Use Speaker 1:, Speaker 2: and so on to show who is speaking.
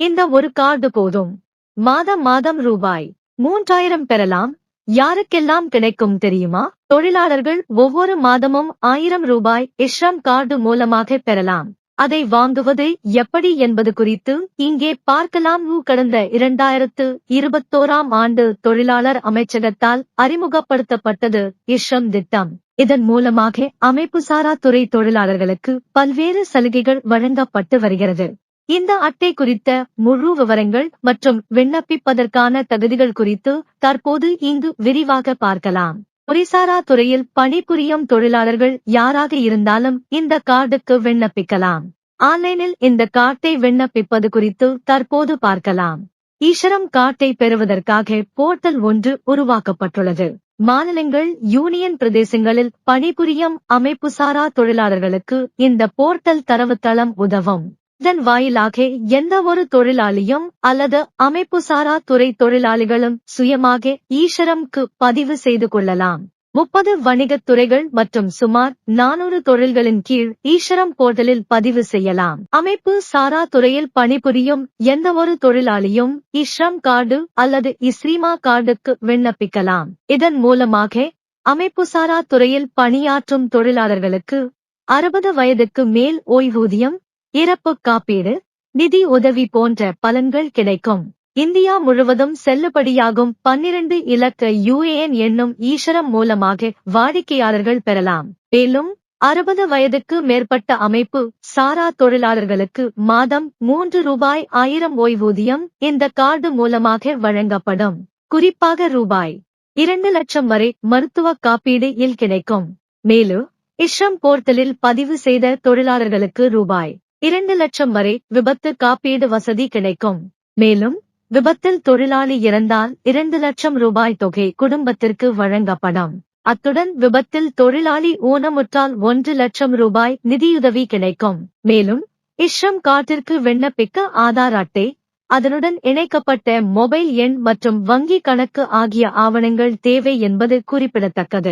Speaker 1: இந்த ஒரு கார்டு போதும். மாதம் மாதம் ரூபாய் மூன்றாயிரம் பெறலாம். யாருக்கெல்லாம் கிடைக்கும் தெரியுமா? தொழிலாளர்கள் ஒவ்வொரு மாதமும் ஆயிரம் ரூபாய் இஷ்ரம் கார்டு மூலமாக பெறலாம். அதை வாங்குவது எப்படி என்பது குறித்து இங்கே பார்க்கலாம். கடந்த இரண்டாயிரத்து இருபத்தோராம் ஆண்டு தொழிலாளர் அமைச்சகத்தால் அறிமுகப்படுத்தப்பட்டது இஷ்ரம் திட்டம். இதன் மூலமாக அமைப்புசாரா துறை தொழிலாளர்களுக்கு பல்வேறு சலுகைகள் வழங்கப்பட்டு வருகிறது. இந்த அட்டை குறித்த முழு விவரங்கள் மற்றும் விண்ணப்பிப்பதற்கான தகுதிகள் குறித்து தற்போது இங்கு விரிவாக பார்க்கலாம். ஒரிசாரா துறையில் பணிபுரியும் தொழிலாளர்கள் யாராக இருந்தாலும் இந்த கார்டுக்கு விண்ணப்பிக்கலாம். ஆன்லைனில் இந்த கார்டை விண்ணப்பிப்பது குறித்து தற்போது பார்க்கலாம். ஈஸ்வரம் கார்டை பெறுவதற்காக போர்ட்டல் ஒன்று உருவாக்கப்பட்டுள்ளது. மாநிலங்கள் யூனியன் பிரதேசங்களில் பணிபுரியும் அமைப்புசாரா தொழிலாளர்களுக்கு இந்த போர்ட்டல் தரவுத்தளம் உதவும். இதன் வாயிலாக எந்த ஒரு தொழிலாளியும் அல்லது அமைப்புசாரா துறை தொழிலாளிகளும் சுயமாக ஈஸ்வரம்க்கு பதிவு செய்து கொள்ளலாம். முப்பது வணிகத் துறைகள் மற்றும் சுமார் நானூறு தொழில்களின் கீழ் ஈஸ்வரம் போர்ட்டலில் பதிவு செய்யலாம். அமைப்பு சாரா துறையில் பணிபுரியும் எந்த ஒரு தொழிலாளியும் இஸ்ரம் கார்டு அல்லது இஸ்ரீமா கார்டுக்கு விண்ணப்பிக்கலாம். இதன் மூலமாக அமைப்புசாரா துறையில் பணியாற்றும் தொழிலாளர்களுக்கு அறுபது வயதுக்கு மேல் ஓய்வூதியம் இறப்பு காப்பீடு நிதி உதவி போன்ற பலன்கள் கிடைக்கும். இந்தியா முழுவதும் செல்லுபடியாகும் பன்னிரண்டு இலக்க யுஏஎன் என்னும் ஈஸ்வரம் மூலமாக வாடிக்கையாளர்கள் பெறலாம். மேலும் அறுபது வயதுக்கு மேற்பட்ட அமைப்பு சாரா தொழிலாளர்களுக்கு மாதம் மூன்று ரூபாய் ஆயிரம் ஓய்வூதியம் இந்த கார்டு மூலமாக வழங்கப்படும். குறிப்பாக ரூபாய் இரண்டு லட்சம் வரை மருத்துவ காப்பீடு இல் கிடைக்கும். மேலும் இஷ்ரம் போர்ட்டலில் பதிவு செய்த தொழிலாளர்களுக்கு ரூபாய் இரண்டு லட்சம் வரை விபத்து காப்பீடு வசதி கிடைக்கும். மேலும் விபத்தில் தொழிலாளி இறந்தால் இரண்டு லட்சம் ரூபாய் தொகை குடும்பத்திற்கு வழங்கப்படும். அத்துடன் விபத்தில் தொழிலாளி ஊனமுற்றால் ஒன்று லட்சம் ரூபாய் நிதியுதவி கிடைக்கும். மேலும் இஷ்ரம் கார்டிற்கு விண்ணப்பிக்க ஆதார் அட்டை அதனுடன் இணைக்கப்பட்ட மொபைல் எண் மற்றும் வங்கி கணக்கு ஆகிய ஆவணங்கள் தேவை என்பது குறிப்பிடத்தக்கது.